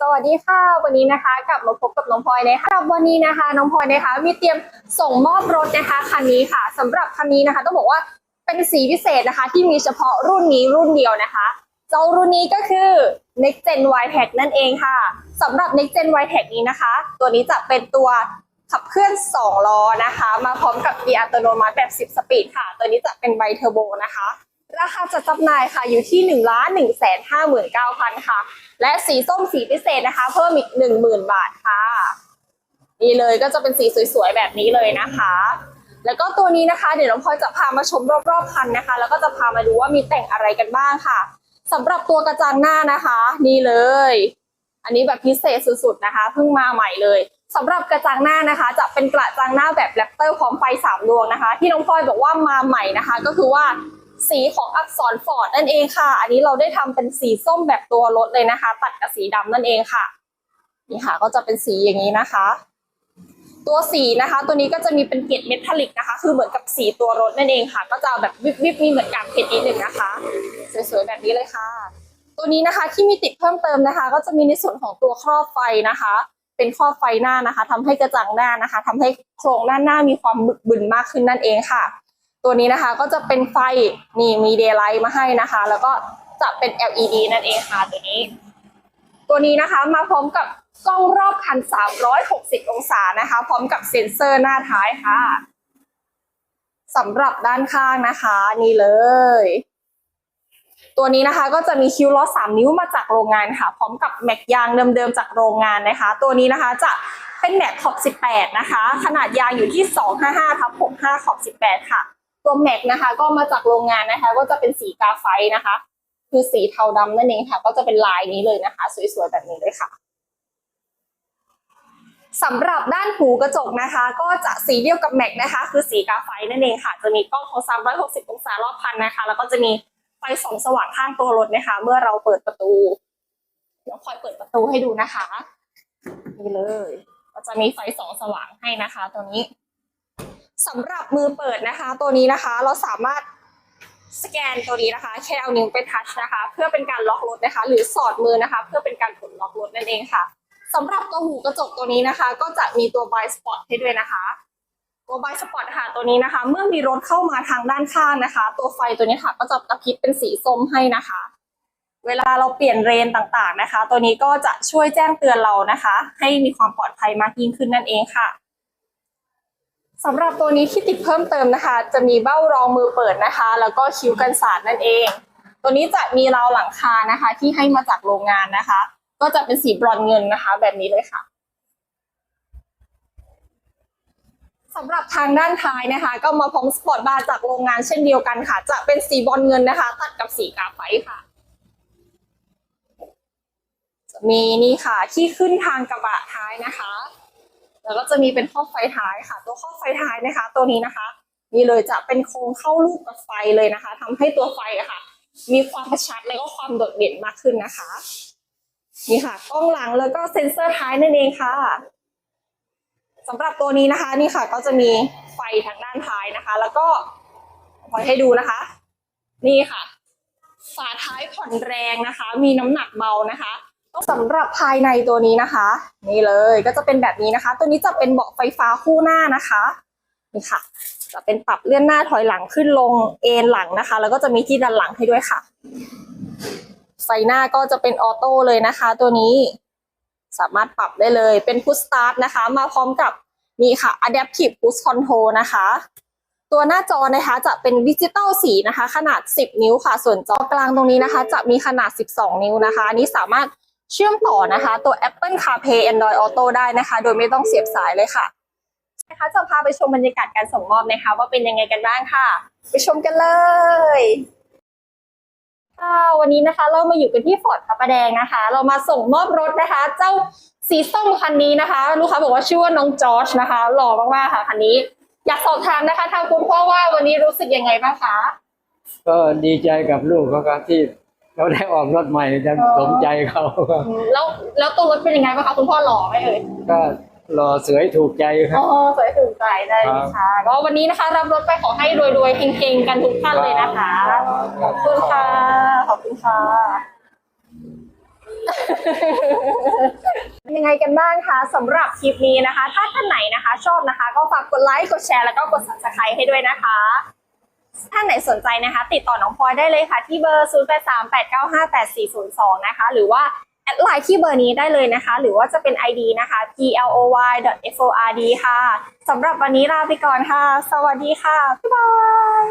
สวัสดีค่ะ วันนี้นะคะ กลับมาพบกับน้องพลอยนะคะสำหรับวันนี้นะคะ น้องพลอยนะคะ มีเตรียมส่งมอบรถนะคะคันนี้ค่ะสำหรับคันนี้นะคะ ต้องบอกว่าเป็นสีพิเศษนะคะ ที่มีเฉพาะรุ่นนี้รุ่นเดียวนะคะเจ้ารุ่นนี้ก็คือ Next Gen Y Tech นั่นเองค่ะสำหรับ Next Gen Y Tech นี้นะคะ ตัวนี้จะเป็นตัวขับเคลื่อน 2 ล้อนะคะ มาพร้อมกับเกียร์อัตโนมัติแบบ 10 สปีดค่ะ ตัวนี้จะเป็นไบเทอร์โบนะคะ ราคาจัดจำหน่ายค่ะอยู่ที่1นึ่งล้านหนึ่งแสนห้าหมื่นเก้าพันค่ะ และสีส้มสีพิเศษนะคะ เพิ่มอีกหนึ่งหมื่นบาทค่ะ นี่เลยก็จะเป็นสีสวยๆแบบนี้เลยนะคะ แล้วก็ตัวนี้นะคะ เดี๋ยวน้องพลอยจะพามาชมรอบๆคันนะคะ แล้วก็จะพามาดูว่ามีแต่งอะไรกันบ้างค่ะสำหรับตัวกระจังหน้านะคะ นี่เลย อันนี้แบบพิเศษสุดๆนะคะเพิ่งมาใหม่เลยสำหรับกระจังหน้านะคะ จะเป็นกระจังหน้าแบบแรปเตอร์พร้อมไฟสามดวงนะคะ ที่น้องพลอยบอกว่ามาใหม่นะคะ ก็คือว่า สีของอักษรฟอร์ดนั่นเองค่ะ อันนี้เราได้ทำเป็นสีส้มแบบตัวรถเลยนะคะ ตัดกับสีดำนั่นเองค่ะ นี่ค่ะ ก็จะเป็นสีอย่างนี้นะคะ ตัวสีนะคะ ตัวนี้ก็จะมีเป็นเกล็ดเมทัลลิกนะคะ คือเหมือนกับสีตัวรถนั่นเองค่ะ ก็จะแบบวิบวิบมีเหมือนกับเพชรนิดหนึ่งนะคะ สวยๆแบบนี้เลยค่ะ ตัวนี้นะคะที่มีติดเพิ่มเติมนะคะ ก็จะมีในส่วนของตัวครอบไฟนะคะ เป็นครอบไฟหน้านะคะทำให้กระจังหน้านะคะทำให้โครงด้านหน้ามีความบึกบึนมากขึ้นนั่นเองค่ะ ตัวนี้นะคะก็จะเป็นไฟนี่มีเดย์ไลท์มาให้นะคะ แล้วก็จะเป็น LED นั่นเองค่ะตัวนี้ ตัวนี้นะคะมาพร้อมกับกล้องรอบคัน 360 องศานะคะ พร้อมกับเซ็นเซอร์หน้าท้ายค่ะสำหรับด้านข้างนะคะ นี่เลย ตัวนี้นะคะก็จะมีคิ้วล้อ3 นิ้วมาจากโรงงานค่ะ พร้อมกับแม็กยางเดิมๆจากโรงงานนะคะ ตัวนี้นะคะจะเป็นแม็กขอบ 18 นะคะ ขนาดยางอยู่ที่ 255ทับ65 ขอบ 18 ค่ะ ตัวแม็กนะคะ ก็มาจากโรงงานนะคะ ก็จะเป็นสีกาไฟนะคะ คือสีเทาดำนั่นเองค่ะ ก็จะเป็นลายนี้เลยนะคะ สวยๆแบบนี้เลยค่ะสำหรับด้านหูกระจกนะคะ ก็จะสีเดียวกับแม็กนะคะ คือสีกาไฟนั่นเองค่ะ จะมีกล้องของ360 องศารอบคันนะคะ แล้วก็จะมีไฟส่องสว่างข้างตัวรถนะคะ เมื่อเราเปิดประตูเดี๋ยวคอยเปิดประตูให้ดูนะคะนี่เลย ก็จะมีไฟส่องสว่างให้นะคะ ตัวนี้ สำหรับมือเปิดนะคะ ตัวนี้นะคะเราสามารถสแกนตัวนี้นะคะแค่เอานิ้วไปทัชนะคะ เพื่อเป็นการล็อกรถนะคะ หรือสอดมือนะคะ เพื่อเป็นการกดล็อกรถนั่นเองค่ะสำหรับตัวหูกระจกตัวนี้นะคะ ก็จะมีตัวบายสปอตให้ด้วยนะคะ ตัวบายสปอตค่ะตัวนี้นะคะ เมื่อมีรถเข้ามาทางด้านข้างนะคะ ตัวไฟตัวนี้ค่ะก็จะกระพริบเป็นสีส้มให้นะคะ เวลาเราเปลี่ยนเรนต่างๆนะคะ ตัวนี้ก็จะช่วยแจ้งเตือนเรานะคะ ให้มีความปลอดภัยมากยิ่งขึ้นนั่นเองค่ะ สำหรับตัวนี้ที่ติดเพิ่มเติมนะคะ จะมีเบ้ารองมือเปิดนะคะ แล้วก็คิ้วกันสาดนั่นเอง ตัวนี้จะมีราวหลังคานะคะ ที่ให้มาจากโรงงานนะคะ ก็จะเป็นสีบรอนเงินนะคะ แบบนี้เลยค่ะสำหรับทางด้านท้ายนะคะ ก็มาพร้อมสปอร์ตบาร์จากโรงงานเช่นเดียวกันค่ะ จะเป็นสีบอนเงินนะคะ ตัดกับสีกาไฟค่ะจะมีนี่ค่ะ ที่ขึ้นทางกระบะท้ายนะคะ แล้วก็จะมีเป็นข้อไฟท้ายค่ะ ตัวข้อไฟท้ายนะคะ ตัวนี้นะคะนี่เลยจะเป็นโครงเข้ารูปกับไฟเลยนะคะทำให้ตัวไฟอะค่ะ มีความกระชัดแล้วก็ความโดดเด่นมากขึ้นนะคะนี่ค่ะกล้องหลังแล้วก็เซ็นเซอร์ท้ายนั่นเองค่ะสำหรับตัวนี้นะคะ นี่ค่ะ ก็จะมีไฟทางด้านท้ายนะคะ แล้วก็พอให้ดูนะคะ นี่ค่ะ ฝาท้ายผ่อนแรงนะคะ มีน้ำหนักเบานะคะ สำหรับภายในตัวนี้นะคะ นี่เลยก็จะเป็นแบบนี้นะคะ ตัวนี้จะเป็นเบาะไฟฟ้าคู่หน้านะคะนี่ค่ะ จะเป็นปรับเลื่อนหน้าถอยหลังขึ้นลงเอนหลังนะคะ แล้วก็จะมีที่ดันหลังให้ด้วยค่ะไฟหน้าก็จะเป็นออโต้เลยนะคะ ตัวนี้สามารถปรับได้เลยเป็นพุชสตาร์ทนะคะ มาพร้อมกับนี่ค่ะ Adaptive Push Control นะคะ ตัวหน้าจอนะคะจะเป็นดิจิตอลสีนะคะ ขนาด 10 นิ้วค่ะ ส่วนจอกลางตรงนี้นะคะ จะมีขนาด 12 นิ้วนะคะอันนี้สามารถ เชื่อมต่อนะคะ ตัว Apple CarPlay Android Auto ได้นะคะ โดยไม่ต้องเสียบสายเลยค่ะนะคะจะพาไปชมบรรยากาศการส่งมอบนะคะ ว่าเป็นยังไงกันบ้างค่ะ ไปชมกันเลยค่ะวันนี้นะคะเรามาอยู่กันที่ฟอร์ดพระประแดงนะคะ เรามาส่งมอบรถนะคะ เจ้าสีส้มคันนี้นะคะ ลูกค้าบอกว่าชื่อว่าน้องจอร์จนะคะ หล่อมากๆค่ะคันนี้ อยากสอบถามนะคะทางคุณพ่อว่าวันนี้รู้สึกยังไงบ้างคะก็ดีใจกับลูกเขาครับที่ เขาได้ออกรถใหม่จะอ๋อสมใจเขาครับอืมแล้วแล้วตัวรถเป็นยังไงบ้างคะคุณพ่อหล่อไหมเอ่ยก็รอเสวยถูกใจครัอ๋บอสวยถูกใจได้เลยค่ะก็วันนี้นะคะ รับรถไปขอให้รวยๆเฮงๆกันทุกท่านเลยนะคะ ขอบคุณค่ะ ขอบคุณค่ะยังไงกันบ้างคะสำหรับคลิปนี้นะคะ ถ้าท่านไหนนะคะ ชอบนะคะ ก็ฝากกดไลค์กดแชร์แล้วก็กด subscribe ให้ด้วยนะคะ ท่านไหนสนใจนะคะ ติดต่อน้องพลอยได้เลยค่ะ ที่เบอร์ 0838958402 นะคะ หรือว่าแอดไลน์ที่เบอร์นี้ได้เลยนะคะ หรือว่าจะเป็น ID นะคะ ploy.ford ค่ะสำหรับวันนี้ลาไปก่อนค่ะ สวัสดีค่ะ บ๊ายบาย